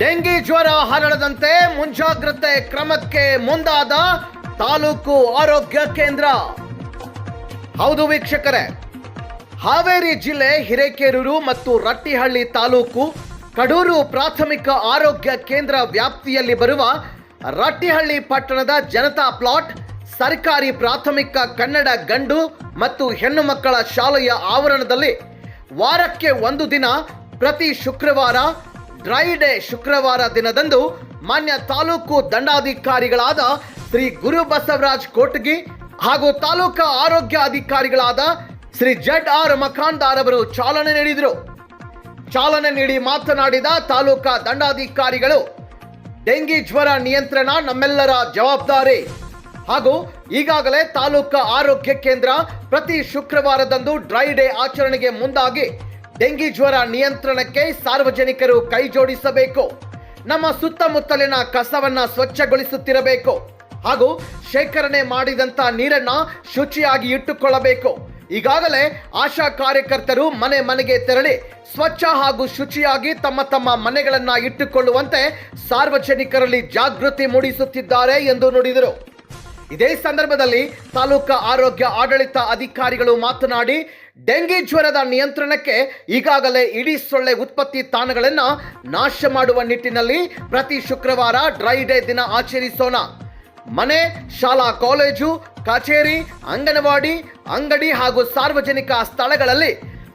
Dengue ಜ್ವರ ಹರಡದಂತೆ ಮುಂಜಾಗ್ರತೆ ಕ್ರಮಕ್ಕೆ ಮುಂದಾದ ತಾಲೂಕು ಆರೋಗ್ಯ ಕೇಂದ್ರ. ಹೌದು ವೀಕ್ಷಕರೇ, ಹಾವೇರಿ ಜಿಲ್ಲೆ ಹಿರೇಕೆರೂರು ಮತ್ತು ರಟ್ಟಿಹಳ್ಳಿ ತಾಲೂಕು ಕಡೂರು ಪ್ರಾಥಮಿಕ ಆರೋಗ್ಯ ಕೇಂದ್ರ ವ್ಯಾಪ್ತಿಯಲ್ಲಿ ಬರುವ ರಟ್ಟಿಹಳ್ಳಿ ಪಟ್ಟಣದ ಜನತಾ ಪ್ಲಾಟ್, ಸರ್ಕಾರಿ ಪ್ರಾಥಮಿಕ ಕನ್ನಡ ಗಂಡು ಮತ್ತು ಹೆಣ್ಣು ಮಕ್ಕಳ ಶಾಲೆಯ ಆವರಣದಲ್ಲಿ ವಾರಕ್ಕೆ ಒಂದು ದಿನ ಪ್ರತಿ ಶುಕ್ರವಾರ ಡ್ರೈ ಡೇ ಶುಕ್ರವಾರ ದಿನದಂದು ಮಾನ್ಯ ತಾಲೂಕು ದಂಡಾಧಿಕಾರಿಗಳಾದ ಶ್ರೀ ಗುರು ಬಸವರಾಜ್ ಕೋಟಗಿ ಹಾಗೂ ತಾಲೂಕಾ ಆರೋಗ್ಯ ಅಧಿಕಾರಿಗಳಾದ ಶ್ರೀ ಜಡ್ ಆರ್ ಮಖಾನ್ದಾರ್ ಅವರು ಚಾಲನೆ ನೀಡಿದರು. ಚಾಲನೆ ನೀಡಿ ಮಾತನಾಡಿದ ತಾಲೂಕಾ ದಂಡಾಧಿಕಾರಿಗಳು, ಡೆಂಗಿ ಜ್ವರ ನಿಯಂತ್ರಣ ನಮ್ಮೆಲ್ಲರ ಜವಾಬ್ದಾರಿ ಹಾಗೂ ಈಗಾಗಲೇ ತಾಲೂಕಾ ಆರೋಗ್ಯ ಕೇಂದ್ರ ಪ್ರತಿ ಶುಕ್ರವಾರದಂದು ಡ್ರೈ ಡೇ ಆಚರಣೆಗೆ ಮುಂದಾಗಿ ಡೆಂಗಿ ಜ್ವರ ನಿಯಂತ್ರಣಕ್ಕೆ ಸಾರ್ವಜನಿಕರು ಕೈ ಜೋಡಿಸಬೇಕು. ನಮ್ಮ ಸುತ್ತಮುತ್ತಲಿನ ಕಸವನ್ನ ಸ್ವಚ್ಛಗೊಳಿಸುತ್ತಿರಬೇಕು. ಹಾಗೂ ಶೇಖರಣೆ ಮಾಡಿದಂತ ನೀರನ್ನ ಶುಚಿಯಾಗಿ ಇಟ್ಟುಕೊಳ್ಳಬೇಕು. ಈಗಾಗಲೇ ಆಶಾ ಕಾರ್ಯಕರ್ತರು ಮನೆ ಮನೆಗೆ ತೆರಳಿ ಸ್ವಚ್ಛ ಹಾಗೂ ಶುಚಿಯಾಗಿ ತಮ್ಮ ತಮ್ಮ ಮನೆಗಳನ್ನ ಇಟ್ಟುಕೊಳ್ಳುವಂತೆ ಸಾರ್ವಜನಿಕರಲ್ಲಿ ಜಾಗೃತಿ ಮೂಡಿಸುತ್ತಿದ್ದಾರೆ ಎಂದು ನುಡಿದರು. ಇದೇ ಸಂದರ್ಭದಲ್ಲಿ ತಾಲೂಕಾ ಆರೋಗ್ಯ ಆಡಳಿತ ಅಧಿಕಾರಿಗಳು ಮಾತನಾಡಿ ಡೆಂಗಿ ಜ್ವರದ ನಿಯಂತ್ರಣಕ್ಕೆ ಈಗಾಗಲೇ ಇಡೀ ಸೊಳ್ಳೆ ಉತ್ಪತ್ತಿ ತಾಣಗಳನ್ನು ನಾಶ ಮಾಡುವ ನಿಟ್ಟಿನಲ್ಲಿ ಪ್ರತಿ ಶುಕ್ರವಾರ ಡ್ರೈ ಡೇ ದಿನ ಆಚರಿಸೋಣ. ಮನೆ, ಶಾಲಾ, ಕಾಲೇಜು, ಕಚೇರಿ, ಅಂಗನವಾಡಿ, ಅಂಗಡಿ ಹಾಗೂ ಸಾರ್ವಜನಿಕ ಸ್ಥಳಗಳಲ್ಲಿ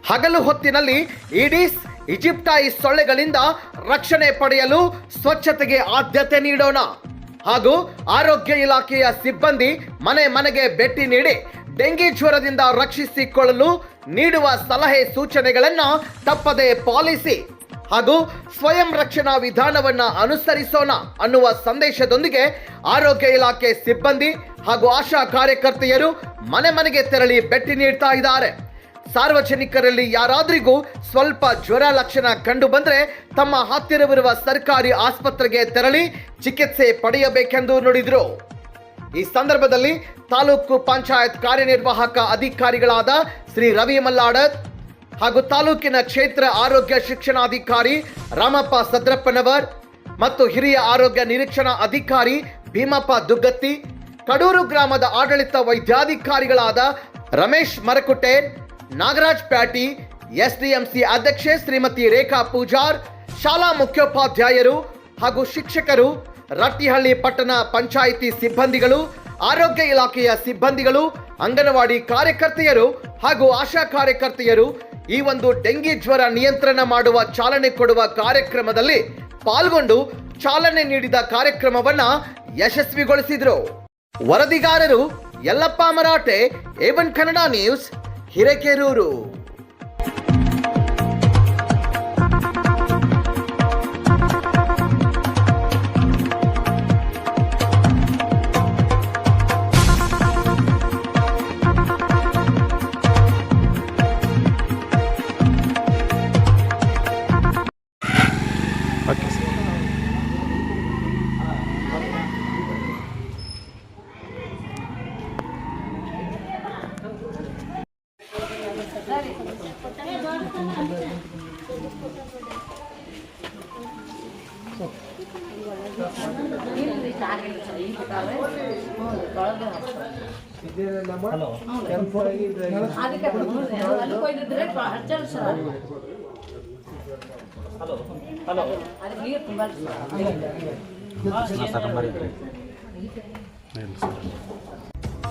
ಹಗಲು ಹೊತ್ತಿನಲ್ಲಿ ಇಡೀಸ್ ಈಜಿಪ್ಟಾಯಿ ಸೊಳ್ಳೆಗಳಿಂದ ರಕ್ಷಣೆ ಪಡೆಯಲು ಸ್ವಚ್ಛತೆಗೆ ಆದ್ಯತೆ ನೀಡೋಣ. ಹಾಗೂ ಆರೋಗ್ಯ ಇಲಾಖೆಯ ಸಿಬ್ಬಂದಿ ಮನೆ ಮನೆಗೆ ಭೇಟಿ ನೀಡಿ ಡೆಂಗಿ ಜ್ವರದಿಂದ ರಕ್ಷಿಸಿಕೊಳ್ಳಲು ನೀಡುವ ಸಲಹೆ ಸೂಚನೆಗಳನ್ನು ತಪ್ಪದೆ ಪಾಲಿಸಿ ಹಾಗೂ ಸ್ವಯಂ ರಕ್ಷಣಾ ವಿಧಾನವನ್ನ ಅನುಸರಿಸೋಣ ಅನ್ನುವ ಸಂದೇಶದೊಂದಿಗೆ ಆರೋಗ್ಯ ಇಲಾಖೆ ಸಿಬ್ಬಂದಿ ಹಾಗೂ ಆಶಾ ಕಾರ್ಯಕರ್ತೆಯರು ಮನೆ ಮನೆಗೆ ತೆರಳಿ ಭೇಟಿ ನೀಡ್ತಾ ಇದ್ದಾರೆ. ಸಾರ್ವಜನಿಕರಲ್ಲಿ ಯಾರಾದ್ರಿಗೂ ಸ್ವಲ್ಪ ಜ್ವರ ಲಕ್ಷಣ ಕಂಡು ಬಂದರೆ ತಮ್ಮ ಹತ್ತಿರವಿರುವ ಸರ್ಕಾರಿ ಆಸ್ಪತ್ರೆಗೆ ತೆರಳಿ ಚಿಕಿತ್ಸೆ ಪಡೆಯಬೇಕೆಂದು ನುಡಿದರು. ಈ ಸಂದರ್ಭದಲ್ಲಿ ತಾಲೂಕು ಪಂಚಾಯತ್ ಕಾರ್ಯನಿರ್ವಾಹಕ ಅಧಿಕಾರಿಗಳಾದ ಶ್ರೀ ರವಿ ಮಲ್ಲಾಡತ್ ಹಾಗೂ ತಾಲೂಕಿನ ಕ್ಷೇತ್ರ ಆರೋಗ್ಯ ಶಿಕ್ಷಣಾಧಿಕಾರಿ ರಾಮಪ್ಪ ಸದ್ರಪ್ಪನವರ್ ಮತ್ತು ಹಿರಿಯ ಆರೋಗ್ಯ ನಿರೀಕ್ಷಣಾ ಅಧಿಕಾರಿ ಭೀಮಪ್ಪ ದುಗ್ಗತ್ತಿ, ಕಡೂರು ಗ್ರಾಮದ ಆಡಳಿತ ವೈದ್ಯಾಧಿಕಾರಿಗಳಾದ ರಮೇಶ್ ಮರಕುಟೆ, ನಾಗರಾಜ್ ಪ್ಯಾಟಿ, ಎಸ್ಡಿಎಂಸಿ ಅಧ್ಯಕ್ಷೆ ಶ್ರೀಮತಿ ರೇಖಾ ಪೂಜಾರ್, ಶಾಲಾ ಮುಖ್ಯೋಪಾಧ್ಯಾಯರು ಹಾಗೂ ಶಿಕ್ಷಕರು ರಟ್ಟಿಹಳ್ಳಿ ಪಟ್ಟಣ ಪಂಚಾಯಿತಿ ಸಿಬ್ಬಂದಿಗಳು, ಆರೋಗ್ಯ ಇಲಾಖೆಯ ಸಿಬ್ಬಂದಿಗಳು, ಅಂಗನವಾಡಿ ಕಾರ್ಯಕರ್ತೆಯರು ಹಾಗೂ ಆಶಾ ಕಾರ್ಯಕರ್ತೆಯರು ಈ ಒಂದು ಡೆಂಗಿ ಜ್ವರ ನಿಯಂತ್ರಣ ಮಾಡುವ ಚಾಲನೆ ಕೊಡುವ ಕಾರ್ಯಕ್ರಮದಲ್ಲಿ ಪಾಲ್ಗೊಂಡು ಚಾಲನೆ ನೀಡಿದ ಕಾರ್ಯಕ್ರಮವನ್ನ ಯಶಸ್ವಿಗೊಳಿಸಿದರು. ವರದಿಗಾರರು Yallappa Marathe A one Kannada news Hirekerur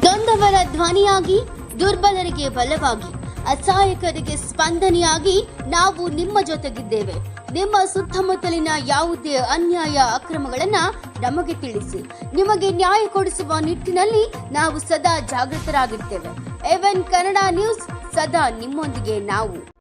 ನೊಂದವರ ಧ್ವನಿಯಾಗಿ ದುರ್ಬಲರಿಗೆ ಬಲವಾಗಿ ಅಸಹಾಯಕರಿಗೆ ಸ್ಪಂದನೆಯಾಗಿ ನಾವು ನಿಮ್ಮ ಜೊತೆಗಿದ್ದೇವೆ. ನಿಮ್ಮ ಸುತ್ತಮುತ್ತಲಿನ ಯಾವುದೇ ಅನ್ಯಾಯ ಅಕ್ರಮಗಳನ್ನ ನಮಗೆ ತಿಳಿಸಿ. ನಿಮಗೆ ನ್ಯಾಯ ಕೊಡಿಸುವ ನಿಟ್ಟಿನಲ್ಲಿ ನಾವು ಸದಾ ಜಾಗೃತರಾಗಿರ್ತೇವೆ. ಎವೆನ್ ಕನ್ನಡ ನ್ಯೂಸ್ ಸದಾ ನಿಮ್ಮೊಂದಿಗೆ ನಾವು.